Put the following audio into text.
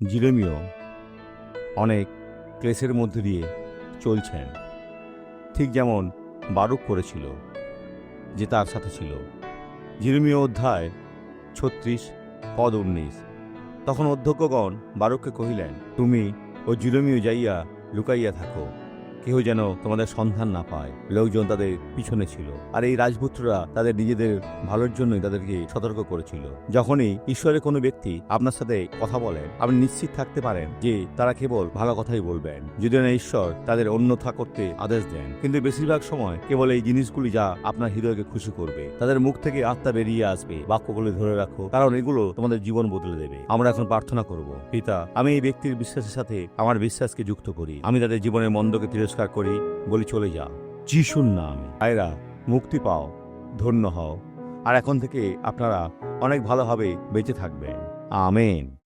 জিরেমিও অনেক ক্লেশের মধ্যে দিয়ে চলছেন। ঠিক যেমন বারুক করেছিল, যে তার সাথে ছিল। জিরমিও অধ্যায় ছত্রিশ, পদ উনিশ। তখন অধ্যক্ষগণ বারুককে কহিলেন, তুমি ও জিরমীয় যাইয়া লুকাইয়া থাকো। কেহ যেন তোমাদের সন্ধান না পায়। লোকজন তাদের পিছনে ছিল আর এই রাজপুত্ররা তাদের নিজেদের ভালোর জন্যই তাদেরকে সতর্ক করেছিল। যখনই ঈশ্বরের কোনো ব্যক্তি আপনার সাথে কথা বলেন আপনি নিশ্চিত থাকতে পারেন যে তারা কেবল ভালো কথাই বলবেন। যদি না ঈশ্বর তাদের অন্যথা করতে আদেশ দেন, কিন্তু বেশিরভাগ সময় কেবল এই জিনিসগুলি যা আপনার হৃদয়কে খুশি করবে। তাদের মুখ থেকে আত্মা বেরিয়ে আসবে, বাক্যগুলি ধরে রাখো, কারণ এগুলো তোমাদের জীবন বদলে দেবে। আমরা এখন প্রার্থনা করব, পিতা, আমি এই ব্যক্তির বিশ্বাসের সাথে আমার বিশ্বাসকে যুক্ত করি। আমি তাদের জীবনের মন্দকে তিরস্কার করি, বলি চলে যা যিশুর নাম। আয়রা মুক্তি পাও, ধন্য হও। আর এখন থেকে আপনারা অনেক ভালোভাবে বেঁচে থাকবেন। আমেন।